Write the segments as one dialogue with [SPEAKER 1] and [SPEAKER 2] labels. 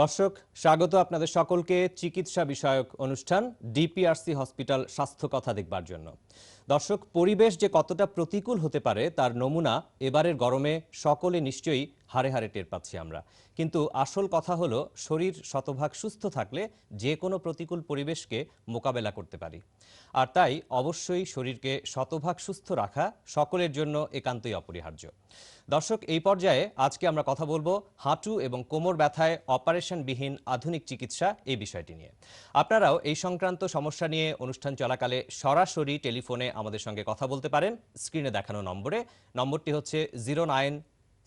[SPEAKER 1] দর্শক, স্বাগত আপনাদের সকলকে চিকিৎসা বিষয়ক অনুষ্ঠান ডিপিআরসি হসপিটাল স্বাস্থ্য কথা দেখবার জন্য। দর্শক, পরিবেশ যে কতটা প্রতিকূল হতে পারে তার নমুনা এবারের গরমে সকলে নিশ্চয়ই হারে হারে টের পাচ্ছি আমরা। কিন্তু আসল কথা হলো, শরীর শতভাগ সুস্থ থাকলে যে কোনো প্রতিকূল পরিবেশকে মোকাবেলা করতে পারি। আর তাই অবশ্যই শরীরকে শতভাগ সুস্থ রাখা সকলের জন্য একান্তই অপরিহার্য। দর্শক, এই পর্যায়ে আজকে আমরা কথা বলব হাঁটু এবং কোমর ব্যথায় অপারেশনবিহীন আধুনিক চিকিৎসা এই বিষয়টি নিয়ে। আপনারাও এই সংক্রান্ত সমস্যা নিয়ে অনুষ্ঠান চলাকালে সরাসরি টেলিফোনে আমাদের সঙ্গে কথা বলতে পারেন। স্ক্রিনে দেখানো নম্বরে। নম্বরটি হচ্ছে zero nine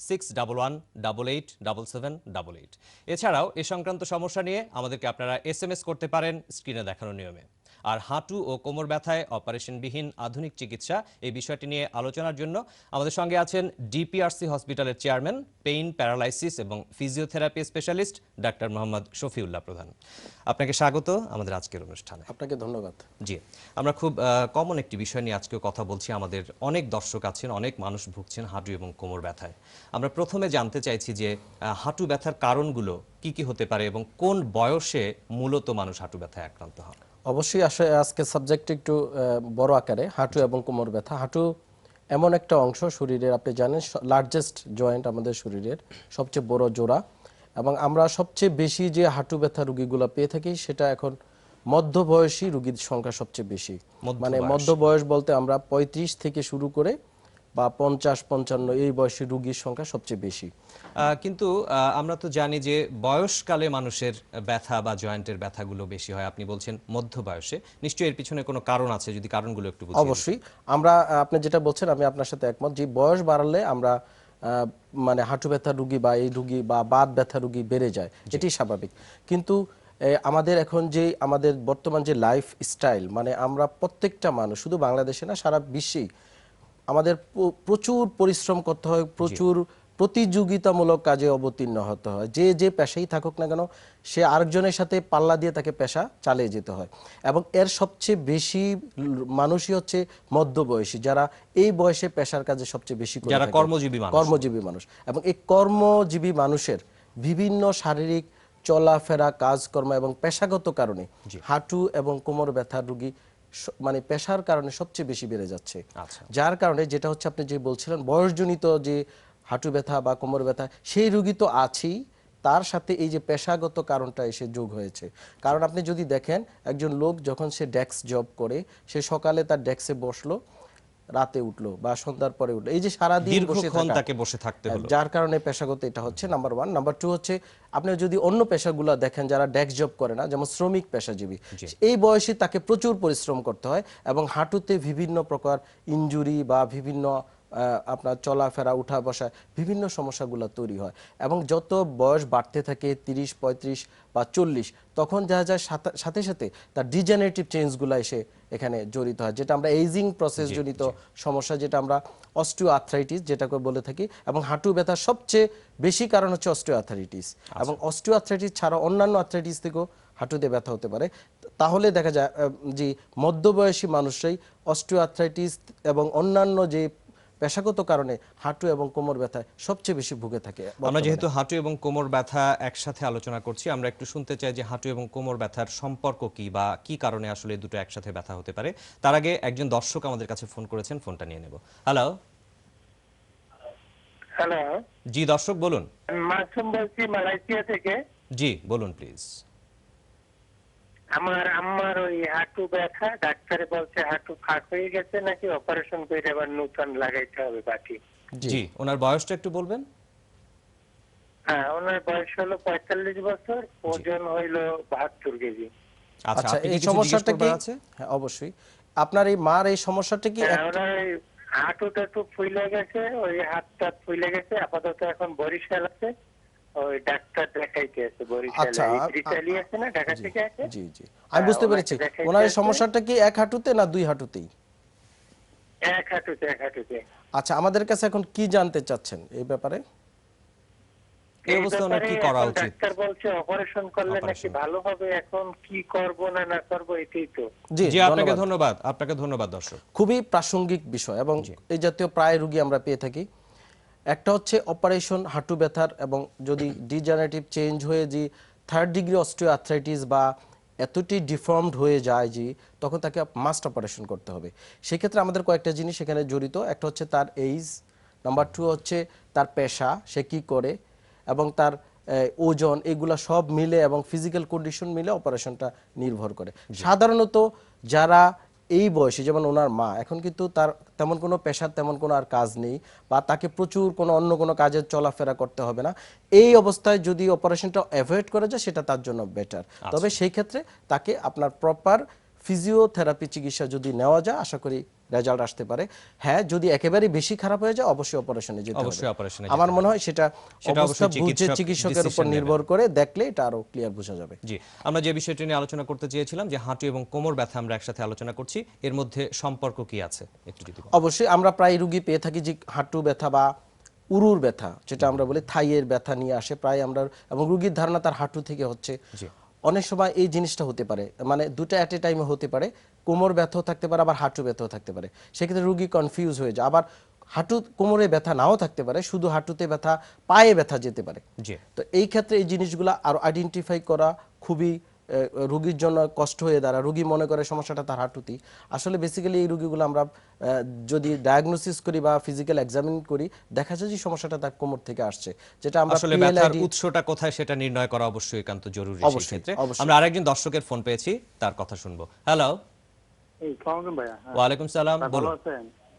[SPEAKER 1] six double one double eight double seven double eight এছাড়াও এ সংক্রান্ত সমস্যা নিয়ে আমাদেরকে আপনারা এস করতে পারেন স্ক্রিনে দেখানোর নিয়মে। আর হাঁটু ও কোমর ব্যথায় অপারেশনবিহীন আধুনিক চিকিৎসা এই বিষয়টি নিয়ে আলোচনার জন্য আমাদের সঙ্গে আছেন ডিপিআরসি হসপিটালের চেয়ারম্যান পেইন প্যারালাইসিস এবং physiotherapy specialist doctor Mohammad Shafiullah Pradhan. আপনাকে স্বাগত আমাদের আজকের অনুষ্ঠানে।
[SPEAKER 2] আপনাকে ধন্যবাদ।
[SPEAKER 1] জি আমরা খুব কমন একটি বিষয় নিয়ে আজকে কথা বলছি। আমাদের অনেক দর্শক আছেন অনেক মানুষ ভুগছেন হাঁটু এবং কোমর ব্যথায়। আমরা প্রথমে জানতে চাইছি যে হাঁটু ব্যথার কারণগুলো কি কি হতে পারে এবং কোন বয়সে মূলত মানুষ হাঁটু ব্যথায় আক্রান্ত হয়
[SPEAKER 2] অবশ্যই আসে আজকে সাবজেক্ট একটু বড় আকারে হাঁটু এবং কোমর ব্যথা। হাঁটু এমন একটা অংশ শরীরের আপনি জানেন লার্জেস্ট জয়েন্ট আমাদের শরীরের সবচেয়ে বড় জোড়া। এবং আমরা সবচেয়ে বেশি যে হাঁটু ব্যথা রুগীগুলো পেয়ে থাকি সেটা এখন মধ্যবয়সী রুগীর সংখ্যা সবচেয়ে বেশি। মানে
[SPEAKER 1] বয়স।
[SPEAKER 2] মধ্য বয়স বলতে আমরা পঁয়ত্রিশ থেকে শুরু করে বা পঞ্চাশ পঞ্চান্ন এই বয়সী রুগীর সংখ্যা সবচেয়ে বেশি।
[SPEAKER 1] কিন্তু আমরা তো জানি যে বয়সকালে মানুষের ব্যথা বা জয়েন্টের ব্যথাগুলো বেশি হয়। আপনি বলছেন মধ্য বয়সে নিশ্চয়ই এর পিছনে কোনো কারণ আছে যদি কারণগুলো একটু
[SPEAKER 2] অবশ্যই। আমরা আপনি যেটা বলছেন আমি আপনার সাথে একমত যে বয়স বাড়ালে আমরা মানে হাঁটু ব্যথা রুগী বা এই রুগী বা বাত ব্যথা রুগী বেড়ে যায়। এটি স্বাভাবিক। কিন্তু আমাদের এখন যে আমাদের বর্তমান যে লাইফ স্টাইল মানে আমরা প্রত্যেকটা মানুষ শুধু বাংলাদেশে না সারা বিশ্বেই আমাদের প্রচুর পরিশ্রম করতে হয় প্রচুর প্রতিযোগিতামূলক কাজে অবতীর্ণ হতে হয়। যে যে পেশাই থাকুক না কেন সে আরেকজনের সাথে পাল্লা দিয়ে তাকে পেশা চালিয়ে যেতে হয়। এবং এর সবচেয়ে বেশি মানুষই হচ্ছে মধ্যবয়সী যারা এই বয়সে পেশার কাজে সবচেয়ে বেশি
[SPEAKER 1] যারা কর্মজীবী
[SPEAKER 2] কর্মজীবী মানুষ। এবং এই কর্মজীবী মানুষের বিভিন্ন শারীরিক চলাফেরা কাজকর্ম এবং পেশাগত কারণে হাঁটু এবং কোমর ব্যথার রোগী মানে পেশার কারণে সবচেয়ে বেশি বেড়ে যাচ্ছে।
[SPEAKER 1] আচ্ছা।
[SPEAKER 2] যার কারণে যেটা হচ্ছে আপনি যে বলছিলেন বয়সজনিত যে হাঁটু ব্যথা বা কোমর ব্যথা সেই রোগী তো আছেই। তার সাথে এই যে পেশাগত কারণটা এসে যোগ হয়েছে। কারণ আপনি যদি দেখেন একজন লোক যখন সে ডেস্ক জব করে সে সকালে তার ডেস্কে বসল রাতে উঠল বা সন্ধ্যার পরে উঠল। এই যে সারাদিন বসে
[SPEAKER 1] দীর্ঘক্ষণ তাকে বসে থাকতে হলো।
[SPEAKER 2] যার কারণে পেশাগত এটা হচ্ছে নাম্বার ওয়ান নাম্বার টু হচ্ছে আপনি যদি অন্য পেশাগুলো দেখেন যারা ডেস্ক জব করে না যেমন শ্রমিক পেশাজীবী এই বয়সে তাকে প্রচুর পরিশ্রম করতে হয় এবং হাঁটুতে বিভিন্ন প্রকার ইনজুরি বা বিভিন্ন আপনার চলাফেরা উঠা বসা বিভিন্ন সমস্যাগুলো তৈরি হয়। এবং যত বয়স বাড়তে থাকে তিরিশ পঁয়ত্রিশ বা চল্লিশ তখন যা যা সাথে- সাথে সাথে তার ডিজেনারেটিভ চেঞ্জগুলো এসে এখানে জড়িত হয় যেটা আমরা এইজিং প্রসেস জনিত সমস্যা যেটা আমরা অস্টিও আর্থ্রাইটিস যেটাকে বলে থাকি এবং হাঁটু ব্যথার সবচেয়ে বেশি কারণ হচ্ছে অস্টিও আর্থ্রাইটিস এবং অস্টিও আর্থ্রাইটিস ছাড়া অন্যান্য আর্থ্রাইটিস থেকেও হাঁটুতে ব্যথা হতে পারে। তাহলে দেখা যায় যে মধ্যবয়সী মানুষরাই অস্টিও আর্থ্রাইটিস এবং অন্যান্য যে পেশাগত কারণে হাঁটু এবং কোমর ব্যথায় সবচেয়ে বেশি ভুগে থাকে
[SPEAKER 1] আমরা যেহেতু হাঁটু এবং কোমর ব্যথা একসাথে আলোচনা করছি আমরা একটু শুনতে চাই যে হাঁটু এবং কোমর ব্যথার সম্পর্ক কি বা কি কারণে আসলে দুটো একসাথে ব্যথা হতে পারে। তার আগে একজন দর্শক আমাদের কাছে ফোন করেছেন ফোনটা নিয়ে নেব। হ্যালো।
[SPEAKER 3] হ্যালো।
[SPEAKER 1] জি দর্শক বলুন।
[SPEAKER 3] মাসুম বলছি মালয়েশিয়া থেকে।
[SPEAKER 1] জি বলুন প্লিজ।
[SPEAKER 3] আমার আম্মার ওই হাঁটু ব্যথা ডাক্তারে বলছে হাঁটু ফাঁক হয়ে গেছে নাকি অপারেশন করে আবার নতুন লাগাইতে হবে বাকি
[SPEAKER 1] জি। ওনার বয়সটা একটু বলবেন?
[SPEAKER 3] হ্যাঁ ওনার বয়স হলো পঁয়তাল্লিশ বছর ওজন হইল বাহাত্তর কেজি।
[SPEAKER 1] আচ্ছা
[SPEAKER 2] আচ্ছা এই সমস্যাটা কি?
[SPEAKER 1] আছে?
[SPEAKER 2] হ্যাঁ অবশ্যই। আপনার এই মার এই সমস্যাটা কি
[SPEAKER 3] হ্যাঁ, হাঁটুটা একটু ফুলে গেছে ওই হাতটা ফুলে গেছে আপাতত এখন বরিশাল আছে। ওই ডাক্তার দেখাইতে আছে বরিশালে।
[SPEAKER 2] আচ্ছা, আ-
[SPEAKER 3] আছে না ঢাকা থেকে আছে?
[SPEAKER 2] জি জি। আমি বুঝতে পেরেছি। ওনার সমস্যাটা কি এক হাঁটুতে না দুই হাঁটুতেই?
[SPEAKER 3] এক হাঁটুতে এক হাঁটুতে।
[SPEAKER 2] আচ্ছা আমাদের কাছে এখন কি জানতে চাচ্ছেন এই ব্যাপারে?
[SPEAKER 1] এই অবস্থায় ওনার কি করা উচিত?
[SPEAKER 3] ডাক্তার বলছে অপারেশন করলে নাকি ভালো হবে এখন কি করব না না করব এটাই তো।
[SPEAKER 2] জি
[SPEAKER 1] জি আপনাকে
[SPEAKER 2] ধন্যবাদ।
[SPEAKER 1] ধন্যবাদ আপনাকে ধন্যবাদ দর্শক।
[SPEAKER 2] খুবই প্রাসঙ্গিক বিষয় এবং এই জাতীয় প্রায় রোগী আমরা পেয়ে থাকি। একটা হচ্ছে অপারেশন হাঁটু ব্যথার এবং যদি ডিজেনারেটিভ চেঞ্জ হয়ে যে থার্ড ডিগ্রি অস্টিও আর্থ্রাইটিস বা এতটি ডিফর্মড হয়ে যায় যে তখন তাকে মাস্ট অপারেশন করতে হবে। সেক্ষেত্রে আমাদের কয়েকটা জিনিস এখানে জড়িত। একটা হচ্ছে তার এইজ। নাম্বার টু হচ্ছে তার পেশা সে কি করে এবং তার ওজন এগুলা সব মিলে এবং ফিজিক্যাল কন্ডিশন মিলে অপারেশনটা নির্ভর করে। সাধারণত যারা এই বয়সে যেমন ওনার মা এখন কিন্তু তার তেমন কোনো পেশার তেমন কোনো আর কাজ নেই বা তাকে প্রচুর কোনো অন্য কোনো কাজের চলাফেরা করতে হবে না। এই অবস্থায় যদি অপারেশনটা অ্যাভয়েড করা যায় সেটা তার জন্য বেটার তবে সেই ক্ষেত্রে তাকে আপনার প্রপার ফিজিওথেরাপি চিকিৎসা যদি নেওয়া যায় আশা করি রেজাল্ট আসতে পারে। হ্যাঁ যদি একেবারে বেশি খারাপ হয়ে যায় অবশ্যই অপারেশনে যেতে হবে।
[SPEAKER 1] অবশ্যই অপারেশনে
[SPEAKER 2] আমার মনে হয় সেটা
[SPEAKER 1] সেটা অবশ্যই
[SPEAKER 2] বুঝে চিকিৎসকের উপর নির্ভর করে দেখলে এটা আরও ক্লিয়ার বোঝা যাবে।
[SPEAKER 1] জি আমরা যে বিষয়টি নিয়ে আলোচনা করতে চেয়েছিলাম যে হাঁটু এবং কোমর ব্যথা আমরা একসাথে আলোচনা করছি এর মধ্যে সম্পর্ক কি আছে? একটু যদি।
[SPEAKER 2] অবশ্যই আমরা প্রায় রুগী পেয়ে থাকি যে হাঁটু ব্যথা বা উরুর ব্যথা যেটা আমরা বলি থাইয়ের ব্যথা নিয়ে আসে প্রায় আমরা এবং রুগীর ধারণা তার হাঁটু থেকে হচ্ছে।
[SPEAKER 1] জি।
[SPEAKER 2] অনেক সময় এই জিনিসটা হতে পারে মানে দুটো অ্যাট এ টাইমে হতে পারে। কোমর ব্যথাও থাকতে পারে আবার হাঁটু ব্যথাও থাকতে পারে। সেক্ষেত্রে রুগী কনফিউজ হয়ে যায়। আবার হাঁটু কোমরে ব্যথা নাও থাকতে পারে শুধু হাঁটুতে ব্যথা পায়ে ব্যথা যেতে পারে। তো এই ক্ষেত্রে এই জিনিসগুলো আরও আইডেন্টিফাই করা খুবই রুগীর জন্য কষ্ট হয়ে দাঁড়ায়। রুগী মনে করে সমস্যাটা তার হাঁটুতেই। আসলে বেসিক্যালি এই রুগীগুলো আমরা যদি ডায়াগনোসিস করি বা ফিজিক্যাল এক্সামিন করি দেখা যায় যে সমস্যাটা তার কোমর থেকে আসছে। যেটা আমরা
[SPEAKER 1] আসলে ব্যথার উৎসটা কোথায় সেটা নির্ণয় করা অবশ্যই একান্ত জরুরি সেই ক্ষেত্রে।
[SPEAKER 2] অবশ্যই।
[SPEAKER 1] আমরা আরেকজন দর্শকের ফোন পেয়েছি তার কথা শুনব। হ্যালো
[SPEAKER 3] এই সালাম ভাইয়া হ্যাঁ।
[SPEAKER 1] ওয়ালাইকুম সালাম বলুন।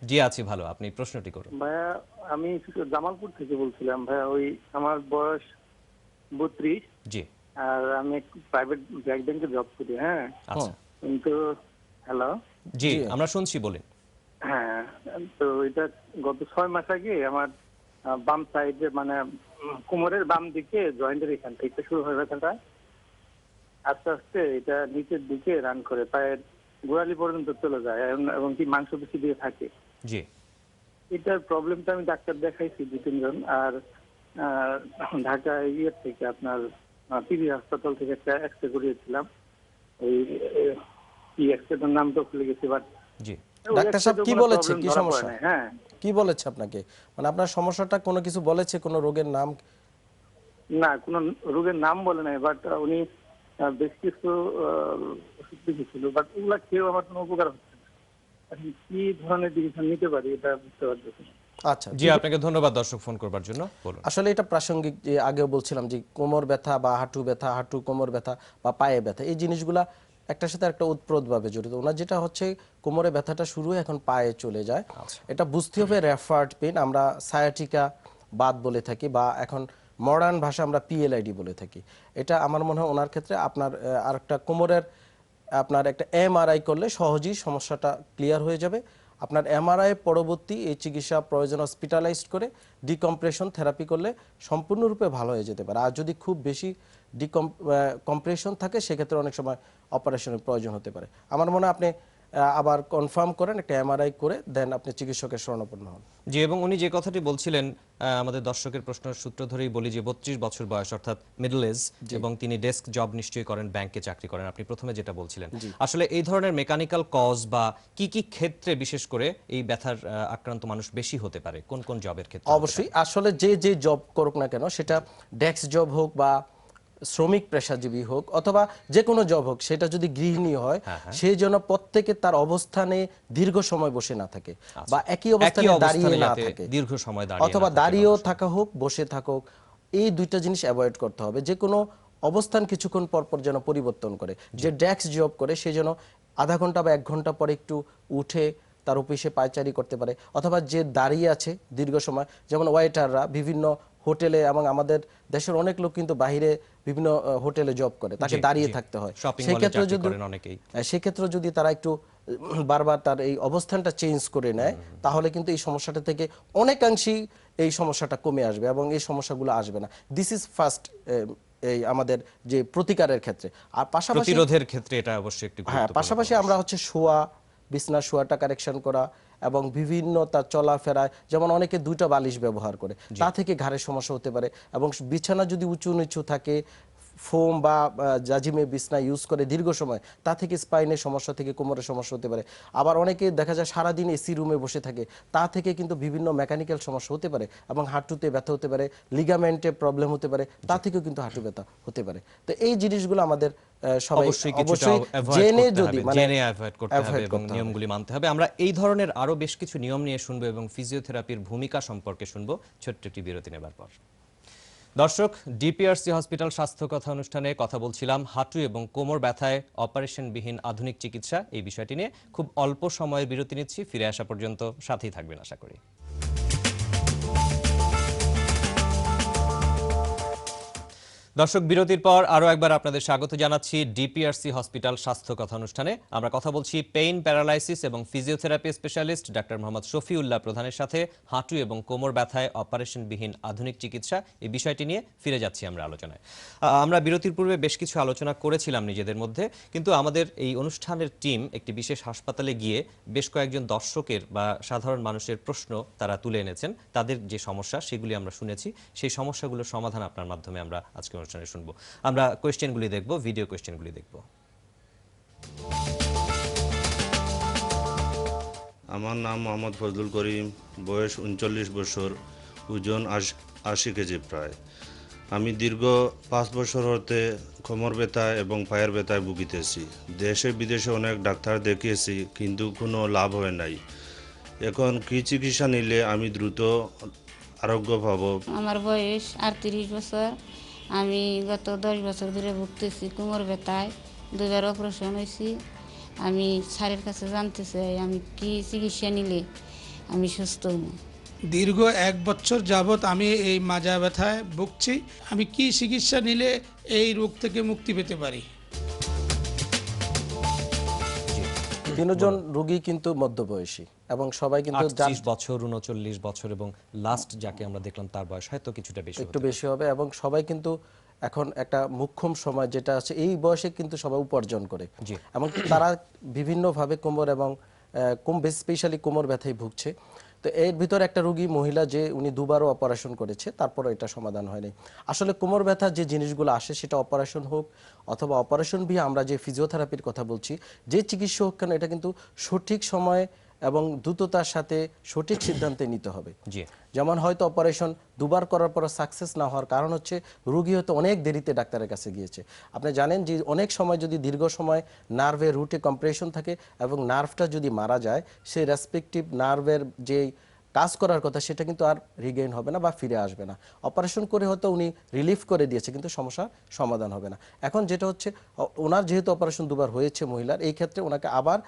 [SPEAKER 1] জি আছি ভালো আপনি প্রশ্নটি করুন।
[SPEAKER 3] ভাইয়া আমি জামালপুর থেকে বলছিলাম ভাইয়া ওই আমার বয়স বত্রিশ।
[SPEAKER 1] জি।
[SPEAKER 3] আর আমি প্রাইভেট ব্যাংক ব্যাংকে জব করি হ্যাঁ।
[SPEAKER 1] আচ্ছা।
[SPEAKER 3] কিন্তু হ্যালো
[SPEAKER 1] জি আমরা শুনছি বলেন।
[SPEAKER 3] হ্যাঁ তো এটা গত ছয় মাস আগে আমার বাম সাইডে মানে কোমরের বাম দিকে জয়েন্টের এখান থেকে শুরু হয় ব্যথাটা। আস্তে আস্তে এটা নিচের দিকে রান করে পায়ের গোড়ালি পর্যন্ত চলে যায় এবং- কি মাংস বেশি দিয়ে থাকে।
[SPEAKER 1] জি।
[SPEAKER 3] এটার প্রবলেমটা আমি ডাক্তার দেখাইছি দু তিনজন আর ঢাকা ইয়ের থেকে আপনার পিবি হাসপাতাল থেকে একটা এক্সরে করিয়েছিলাম। ওই কি এক্সরেটার নাম তো ভুলে গেছি বাট
[SPEAKER 1] জি।
[SPEAKER 2] ডাক্তার সাহেব কি বলেছে? কি সমস্যা?
[SPEAKER 3] হ্যাঁ।
[SPEAKER 2] কি বলেছে আপনাকে? মানে আপনার সমস্যাটা কোনো কিছু বলেছে? কোনো রোগের নাম?
[SPEAKER 3] না কোন রোগের নাম বলে নাই বাট উনি বেশ কিছু ওষুধ লিখেছিল বাট ওগুলা খেয়েও আমার কোনো উপকার হচ্ছে না। এখন কি ধরনের ডিসিশন নিতে পারি এটা বুঝতে পারতেছি না।
[SPEAKER 2] আচ্ছা
[SPEAKER 1] জি আপনাকে ধন্যবাদ দর্শক ফোন করবার জন্য।
[SPEAKER 2] আসলে এটা প্রাসঙ্গিক যে আগেও বলছিলাম যে কোমর ব্যথা বা হাঁটু ব্যথা হাঁটু কোমর ব্যথা বা পায়ে ব্যথা এই জিনিসগুলা একটার সাথে একটা জড়িত। ওনার যেটা হচ্ছে কোমরে ব্যথাটা শুরু এখন পায়ে চলে যায়। এটা বুঝতে হবে রেফার্ড পেন আমরা সায়াটিকা বাদ বলে থাকি বা এখন মডার্ন ভাষা আমরা পিএলআইডি বলে থাকি। এটা আমার মনে হয় ওনার ক্ষেত্রে আপনার আরেকটা কোমরের আপনার একটা এমআরআই করলে সহজেই সমস্যাটা ক্লিয়ার হয়ে যাবে। আপনার এমআরআই পরবর্তী এই চিকিৎসা প্রয়োজন হসপিটালাইজড করে ডিকম্প্রেশন থেরাপি করলে সম্পূর্ণরূপে ভালো হয়ে যেতে পারে। আর যদি খুব বেশি ডিকম কম্প্রেশন থাকে, সেক্ষেত্রে অনেক সময় অপারেশনের প্রয়োজন হতে পারে। আমার মনে হয় আপনি আবার কনফার্ম করেন একটা এমআরআই করে দেন আপনি চিকিৎসকের শরণাপন্ন হন।
[SPEAKER 1] জি এবং উনি যে কথাটি বলছিলেন আমাদের দর্শকের প্রশ্নের সূত্র ধরেই বলি যে বত্রিশ বছর বয়স অর্থাৎ মিডল এজ এবং তিনি ডেস্ক জব নিশ্চয়ই করেন ব্যাংকে চাকরি করেন আপনি প্রথমে যেটা বলছিলেন। আসলে এই ধরনের মেকানিক্যাল কজ বা কি কি ক্ষেত্রে বিশেষ করে এই ব্যথার আক্রান্ত মানুষ বেশি হতে পারে? কোন কোন জবের ক্ষেত্রে
[SPEAKER 2] অবশ্যই আসলে যে যে জব করুক না কেন সেটা ডেস্ক জব হোক বা শ্রমিক পেশাজীবী হোক অথবা যে কোনো জব হোক সেটা যদি গৃহিণী হয়
[SPEAKER 1] হ্যাঁ,
[SPEAKER 2] সেই জন্য প্রত্যেকে তার অবস্থানে দীর্ঘ সময় বসে না থাকে বা একই অবস্থানে দাঁড়িয়ে না থাকে।
[SPEAKER 1] দীর্ঘ সময়
[SPEAKER 2] অথবা দাঁড়িয়েও থাকা হোক বসে থাকুক এই দুইটা জিনিস অ্যাভয়েড করতে হবে। যে কোনো অবস্থান কিছুক্ষণ পর পর যেন পরিবর্তন করে। যে ডেস্ক জব করে সে যেন আধা ঘণ্টা বা এক ঘণ্টা পর একটু উঠে তার অফিসে পায়চারি করতে পারে। অথবা যে দাঁড়িয়ে আছে দীর্ঘ সময় যেমন ওয়েটাররা বিভিন্ন হোটেলে এবং আমাদের দেশের অনেক লোক কিন্তু বাইরে বিভিন্ন হোটেলে জব করে তাকে দাঁড়িয়ে থাকতে হয়। সেক্ষেত্রে যদি সেক্ষেত্রে যদি তারা একটু বারবার তার এই অবস্থানটা চেঞ্জ করে নেয় তাহলে কিন্তু এই সমস্যাটা থেকে অনেকাংশেই এই সমস্যাটা কমে আসবে এবং এই সমস্যাগুলো আসবে না। দিস ইজ ফার্স্ট এই আমাদের যে প্রতিকারের ক্ষেত্রে। আর পাশাপাশি
[SPEAKER 1] প্রতিরোধের ক্ষেত্রে এটা অবশ্যই একটি
[SPEAKER 2] হ্যাঁ পাশাপাশি আমরা হচ্ছে শোয়া বিছনা শোয়াটা কারেকশন করা এবং বিভিন্ন তার চলাফেরায় যেমন অনেকে দুইটা বালিশ ব্যবহার করে তা থেকে ঘাড়ের সমস্যা হতে পারে এবং বিছানা যদি উঁচু নিচু থাকে ফোম বা জাজিমে বিছনা ইউজ করে দীর্ঘ সময় তা থেকে স্পাইনের সমস্যা থেকে কোমরের সমস্যা হতে পারে। আবার অনেকে দেখা যায় সারাদিন এসি রুমে বসে থাকে তা থেকে কিন্তু বিভিন্ন মেকানিক্যাল সমস্যা হতে পারে এবং হাঁটুতে ব্যথা হতে পারে লিগামেন্টে প্রবলেম হতে পারে তা থেকেও কিন্তু হাঁটু ব্যথা হতে পারে। তো এই জিনিসগুলো আমাদের সবাই
[SPEAKER 1] অবশ্যই
[SPEAKER 2] জেনে যদি মানে
[SPEAKER 1] জেনে অ্যাভয়েড করতে হবে এবং নিয়মগুলি মানতে হবে। আমরা এই ধরনের আরও বেশ কিছু নিয়ম নিয়ে শুনব এবং ফিজিওথেরাপির ভূমিকা সম্পর্কে শুনব। ছোট্ট একটি বিরতি নেবার পর। দর্শক, ডিপিআরসি হসপিটাল স্বাস্থ্য কথা অনুষ্ঠানে কথা বলছিলাম হাঁটু এবং কোমর ব্যথায় অপারেশনবিহীন আধুনিক চিকিৎসা। এই বিষয়টি নিয়ে খুব অল্প সময়ের বিরতি নিচ্ছি, ফিরে আসা পর্যন্ত সাথেই থাকবেন আশা করি। দর্শক, বিরতির পর আরও একবার আপনাদের স্বাগত জানাচ্ছি ডিপিআরসি হসপিটাল স্বাস্থ্য কথা অনুষ্ঠানে আমরা কথা বলছি পেইন প্যারালাইসিস এবং physiotherapy specialist doctor Mohammad Shafiullah প্রধানের সাথে। হাঁটু এবং কোমর ব্যথায় অপারেশনবিহীন আধুনিক চিকিৎসা, এই বিষয়টি নিয়ে ফিরে যাচ্ছি আমরা আলোচনায়। আমরা বিরতির পূর্বে বেশ কিছু আলোচনা করেছিলাম নিজেদের মধ্যে, কিন্তু আমাদের এই অনুষ্ঠানের টিম একটি বিশেষ হাসপাতালে গিয়ে বেশ কয়েকজন দর্শকের বা সাধারণ মানুষের প্রশ্ন তারা তুলে এনেছেন। তাদের যে সমস্যা, সেগুলি আমরা শুনেছি। সেই সমস্যাগুলোর সমাধান আপনার মাধ্যমে আমরা আজকে অনুষ্ঠানে শুনব। আমরা কোয়েশ্চেনগুলি দেখব ভিডিও কোয়েশ্চেনগুলি দেখব।
[SPEAKER 4] আমার নাম মোহাম্মদ ফজলুল করিম বয়স উনচল্লিশ বছর ওজন আশ- কেজি প্রায়। আমি দীর্ঘ পাঁচ বছর হতে কোমর ব্যথা এবং পায়ের ব্যথায় ভুগিতেছি। দেশে বিদেশে অনেক ডাক্তার দেখিয়েছি কিন্তু কোনো লাভ হয় নাই। এখন কি চিকিৎসা নিলে আমি দ্রুত আরোগ্য পাবো?
[SPEAKER 5] আমার বয়স আটত্রিশ বছর। আমি গত দশ বছর ধরে ভুগতেছি, কোমর ব্যথায় দুবার অপারেশন হয়েছি আমি স্যারের কাছে জানতে চাই, আমি কি চিকিৎসা নিলে আমি সুস্থ হব?
[SPEAKER 6] দীর্ঘ এক বছর যাবৎ আমি এই মাজা ব্যথায় ভুগছি। আমি কি চিকিৎসা নিলে এই রোগ থেকে মুক্তি পেতে পারি?
[SPEAKER 2] তিনজন রোগী কিন্তু মধ্যবয়সী এবং সবাই কিন্তু যার-
[SPEAKER 1] আটত্রিশ বছর উনচল্লিশ বছর এবং লাস্ট যাকে আমরা দেখলাম তার বয়স হয়তো কিছুটা বেশি
[SPEAKER 2] একটু বেশি হবে এবং সবাই কিন্তু এখন একটা মুখ্যম সময় যেটা আছে এই বয়সে কিন্তু সবাই উপার্জন করে।
[SPEAKER 1] জি।
[SPEAKER 2] এবং তারা বিভিন্নভাবে কোমর এবং কোম স্পেশালি কোমর ব্যথায় ভুগছে। তো এর ভিতর একটা রোগী মহিলা যে উনি দুবারও অপারেশন করেছে, তারপরও এটা সমাধান হয়নি। আসলে কোমর ব্যথা যে জিনিসগুলো আসে সেটা অপারেশন হোক অথবা অপারেশন বিয়ে আমরা যে ফিজিওথেরাপির কথা বলছি, যে চিকিৎসা হোক কেন, এটা কিন্তু সঠিক সময়ে এবং দ্রুততার সাথে সঠিক সিদ্ধান্তে নিতে হবে।
[SPEAKER 1] জি।
[SPEAKER 2] যেমন হয়তো অপারেশন দুবার করার পর সাকসেস না হওয়ার কারণ হচ্ছে রুগী হয়তো অনেক দেরিতে ডাক্তারের কাছে গিয়েছে। আপনি জানেন যে অনেক সময় যদি দীর্ঘ সময় নার্ভের রুটে কম্প্রেশন থাকে এবং নার্ভটা যদি মারা যায় সেই রেসপেক্টিভ নার্ভের যে কাজ করার কথা সেটা কিন্তু আর রিগেইন হবে না বা ফিরে আসবে না। অপারেশন করে হয়তো উনি রিলিফ করে দিয়েছে কিন্তু সমস্যার সমাধান হবে না। এখন যেটা হচ্ছে ওনার যেহেতু অপারেশন দুবার হয়েছে মহিলার এই ক্ষেত্রে ওনাকে আবার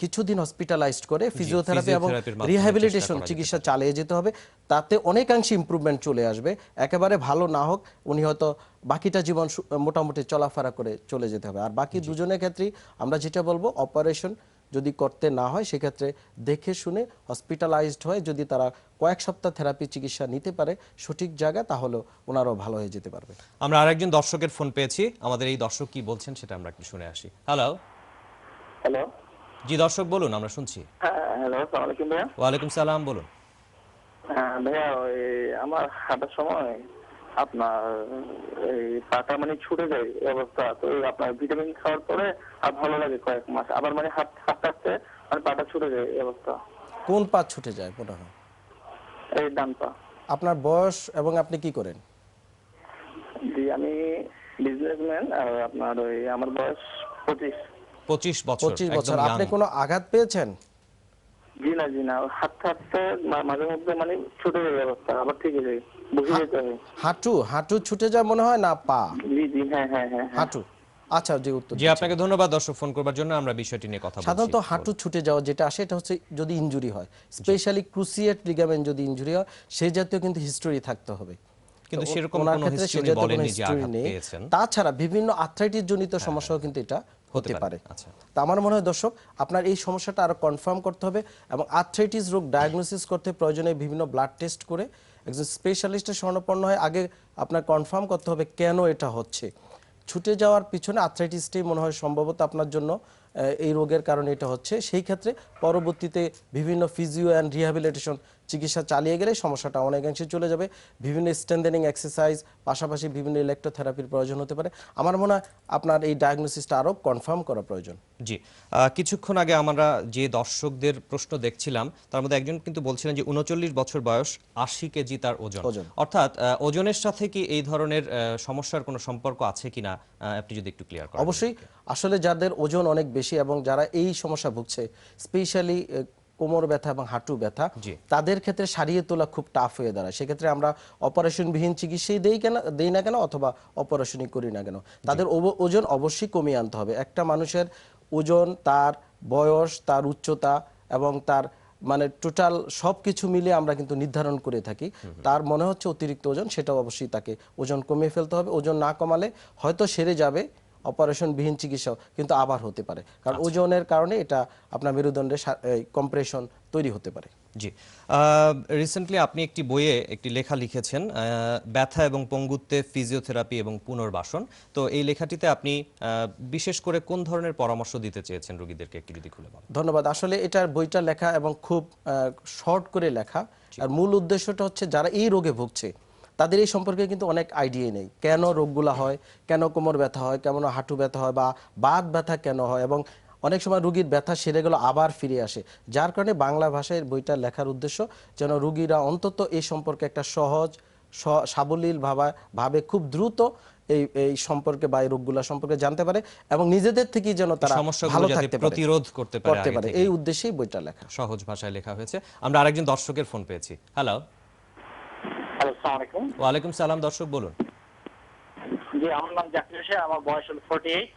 [SPEAKER 2] কিছুদিন হসপিটালাইজড করে ফিজিওথেরাপি এবং রিহ্যাবিলিটেশন চিকিৎসা চালিয়ে যেতে হবে তাতে অনেকাংশে ইম্প্রুভমেন্ট চলে আসবে। একেবারে ভালো না হোক উনি হয়তো বাকিটা জীবন মোটামুটি চলাফেরা করে চলে যেতে হবে। আর বাকি দুজনের ক্ষেত্রেই আমরা যেটা বলব অপারেশন যদি করতে না হয় সেক্ষেত্রে দেখে শুনে হসপিটালাইজড হয়ে যদি তারা কয়েক সপ্তাহ থেরাপি চিকিৎসা নিতে পারে সঠিক জায়গা তাহলে ওনারাও ভালো হয়ে যেতে পারবে।
[SPEAKER 1] আমরা আরেকজন দর্শকের ফোন পেয়েছি। আমাদের এই দর্শক কি বলছেন সেটা আমরা একটু শুনে আসি। হ্যালো
[SPEAKER 3] হ্যালো
[SPEAKER 1] জি দর্শক বলুন আমরা শুনছি।
[SPEAKER 3] হ্যাঁ
[SPEAKER 1] ওয়ালাইকুম সালাম বলুন।
[SPEAKER 3] হ্যাঁ ভাইয়া আমার হাঁটার সময় আপনার এই পাটা মানে ছুটে যায় এই অবস্থা। তো আপনার ভিটামিন খাওয়ার পরে আর ভালো লাগে কয়েক মাস। আবার মানে হাত হাঁটতে হাঁটতে মানে পাটা ছুটে যায় এই অবস্থা।
[SPEAKER 2] কোন পা ছুটে যায়
[SPEAKER 3] এই ডান পা।
[SPEAKER 2] আপনার বয়স এবং আপনি কি করেন?
[SPEAKER 3] জি আমি বিজনেসম্যান আর আপনার ওই আমার বয়স পঁচিশ।
[SPEAKER 1] পঁচিশ বছর
[SPEAKER 2] পঁচিশ বছর। আপনি কোনো আঘাত পেয়েছেন?
[SPEAKER 3] জি না জি না। হাঁটতে মাঝে মধ্যে মানে ছুটে যায় অবস্থা আবার ঠিক হয়ে যায় বুঝে যেতে হবে।
[SPEAKER 2] হাঁটু হাঁটু ছুটে যায় মনে হয় না পা?
[SPEAKER 3] জি জি হ্যাঁ হ্যাঁ হ্যাঁ হ্যাঁ।
[SPEAKER 2] হাঁটু। আচ্ছা যে উত্তর
[SPEAKER 1] জি আপনাকে ধন্যবাদ দর্শক ফোন করবার জন্য আমরা বিষয়টি নিয়ে কথা বলছি।
[SPEAKER 2] সাধারণত হাঁটু ছুটে যাওয়া যেটা আসে এটা হচ্ছে যদি ইনজুরি হয়। স্পেশালি ক্রুসিয়েট লিগামেন্ট যদি ইনজুরি হয় সেই জাতীয় কিন্তু হিস্টোরি থাকতে হবে।
[SPEAKER 1] কিন্তু সেরকম কোনো বলেননি যে আঘাত পেয়েছেন।
[SPEAKER 2] তাছাড়া বিভিন্ন আর্থ্রাইটিস জনিত সমস্যাও কিন্তু এটা হতে
[SPEAKER 1] পারে, আচ্ছা।
[SPEAKER 2] তা আমার মনে হয় দর্শক আপনার এই সমস্যাটা আরও কনফার্ম করতে হবে এবং আর্থ্রাইটিস রোগ ডায়াগনোসিস করতে প্রয়োজনে বিভিন্ন ব্লাড টেস্ট করে একজন স্পেশালিস্টের শরণাপন্ন হয় আগে আপনার কনফার্ম করতে হবে কেন এটা হচ্ছে। ছুটে যাওয়ার পিছনে আর্থ্রাইটিসটাই মনে হয় সম্ভবত আপনার জন্য এই রোগের কারণে এটা হচ্ছে। সেই ক্ষেত্রে পরবর্তীতে বিভিন্ন ফিজিও অ্যান্ড রিহ্যাবিলিটেশন চিকিৎসা চালিয়ে গেলে সমস্যাটা অনেকাংশে চলে যাবে। বিভিন্ন স্ট্রেন্থেনিং এক্সারসাইজ পাশাপাশি বিভিন্ন ইলেকট্রোথেরাপির প্রয়োজন হতে পারে। আমার মনে হয় আপনার এই ডায়াগনোসিসটা আরও কনফার্ম করা প্রয়োজন।
[SPEAKER 1] জি। কিছুক্ষণ আগে আমরা যে দর্শকদের প্রশ্ন দেখছিলাম তার মধ্যে একজন কিন্তু বলছিলেন যে উনচল্লিশ বছর বয়স আশি কেজি তার ওজন।
[SPEAKER 2] ওজন।
[SPEAKER 1] অর্থাৎ ওজনের সাথে কি এই ধরনের সমস্যার কোনো সম্পর্ক আছে কিনা? আপনি যদি একটু ক্লিয়ার করেন।
[SPEAKER 2] অবশ্যই। আসলে যাদের ওজন অনেক বেশি এবং যারা এই সমস্যা ভুগছে স্পেশালি কোমর ব্যথা এবং হাঁটু ব্যথা তাদের ক্ষেত্রে সারিয়ে তোলা খুব টাফ হয়ে দাঁড়ায়। সেক্ষেত্রে আমরা অপারেশনবিহীন চিকিৎসাই দেই কেন দেই না কেন অথবা অপারেশনই করি না কেন? তাদের ওজন অবশ্যই কমিয়ে আনতে হবে। একটা মানুষের ওজন তার বয়স তার উচ্চতা এবং তার মানে টোটাল সব কিছু মিলে আমরা কিন্তু নির্ধারণ করে থাকি। তার মনে হচ্ছে অতিরিক্ত ওজন সেটাও অবশ্যই তাকে ওজন কমিয়ে ফেলতে হবে। ওজন না কমালে হয়তো সেরে যাবে অপারেশনবিহীন চিকিৎসা কিন্তু আবার হতে পারে। কারণ ওজনের কারণে এটা আপনার মেরুদণ্ডে কম্প্রেশন তৈরি হতে পারে।
[SPEAKER 1] জি। রিসেন্টলি আপনি একটি বইয়ে একটি লেখা লিখেছেন ব্যথা এবং পঙ্গুত্বে ফিজিওথেরাপি এবং পুনর্বাসন। তো এই লেখাটিতে আপনি বিশেষ করে কোন ধরনের পরামর্শ দিতে চেয়েছেন রোগীদেরকে একটু যদি খুলে বলেন?
[SPEAKER 2] ধন্যবাদ। আসলে এটার বইটা লেখা এবং খুব শর্ট করে লেখা। আর মূল উদ্দেশ্যটা হচ্ছে যারা এই রোগে ভুগছে তাদের এই সম্পর্কে কিন্তু অনেক আইডিয়া নেই। কেন রোগগুলা হয়? কেন কোমর ব্যথা হয়? কেমন হাঁটু ব্যথা হয়? বা বাত ব্যথা কেন হয়? এবং অনেক সময় রুগীর ব্যথা সেরে গেল আবার ফিরে আসে। যার কারণে বাংলা ভাষায় বইটা লেখার উদ্দেশ্য যেন রুগীরা অন্তত এই সম্পর্কে একটা সহজ সাবলীল ভাবা ভাবে খুব দ্রুত এই এই সম্পর্কে বা এই রোগগুলা সম্পর্কে জানতে পারে এবং নিজেদের থেকেই যেন তারা ভালো থাকতে পারে।
[SPEAKER 1] প্রতিরোধ করতে পারে থেকে।
[SPEAKER 2] এই উদ্দেশ্যেই বইটা লেখা।
[SPEAKER 1] সহজ ভাষায় লেখা হয়েছে। আমরা আরেকজন দর্শকের ফোন পেয়েছি। হ্যালো
[SPEAKER 7] হ্যালো আসসালামু আলাইকুম।
[SPEAKER 1] ওয়ালাইকুম সালাম দর্শক বলুন।
[SPEAKER 7] জি আমার নাম জাকির হোসেন আমার বয়স হলো ফোর্টি এইট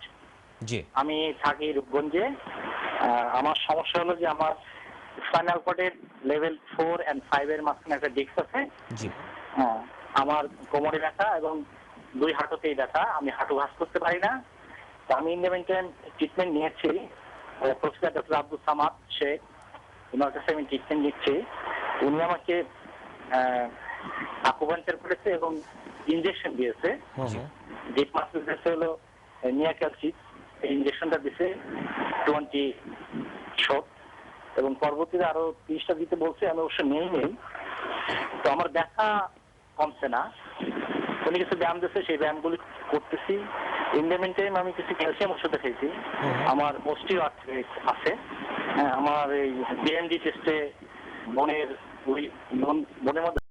[SPEAKER 1] জি।
[SPEAKER 7] আমি থাকি রূপগঞ্জে। আমার সমস্যা হলো যে আমার স্পাইনাল কর্ডের লেভেল ফোর অ্যান্ড ফাইভ এর মাঝখানে একটা ডিস্ক আছে।
[SPEAKER 1] জি।
[SPEAKER 7] হ্যাঁ আমার কোমরে ব্যথা এবং দুই হাঁটুতেই ব্যথা। আমি হাঁটু ঘাস করতে পারি না। তো আমি ইন্ডিপেন্ডেন্ট ট্রিটমেন্ট নিয়েছি। প্রফেসর ডক্টর আব্দুল সামাদ শেখ ওনার কাছে আমি ট্রিটমেন্ট নিচ্ছি। উনি আমাকে আকুপাঞ্চার করেছে এবং ইনজেকশন দিয়েছে। ডিপ মাসেল দিয়েছে হলো নিয়াক্যালসিস এই ইনজেকশনটা দিছে টোয়েন্টি শট এবং পরবর্তীতে আরও তিরিশটা দিতে বলছে আমি অবশ্য নেই নেই। তো আমার ব্যথা কমছে না। উনি কিছু ব্যায়াম দিচ্ছে সেই ব্যায়ামগুলি করতেছি। ইন দ্য টাইম আমি কিছু ক্যালসিয়াম ওষুধ খেয়েছি আমার অস্টিও আছে। হ্যাঁ, আমার এই বিএনডি টেস্টে মনের ওই মন- মনের মধ্যে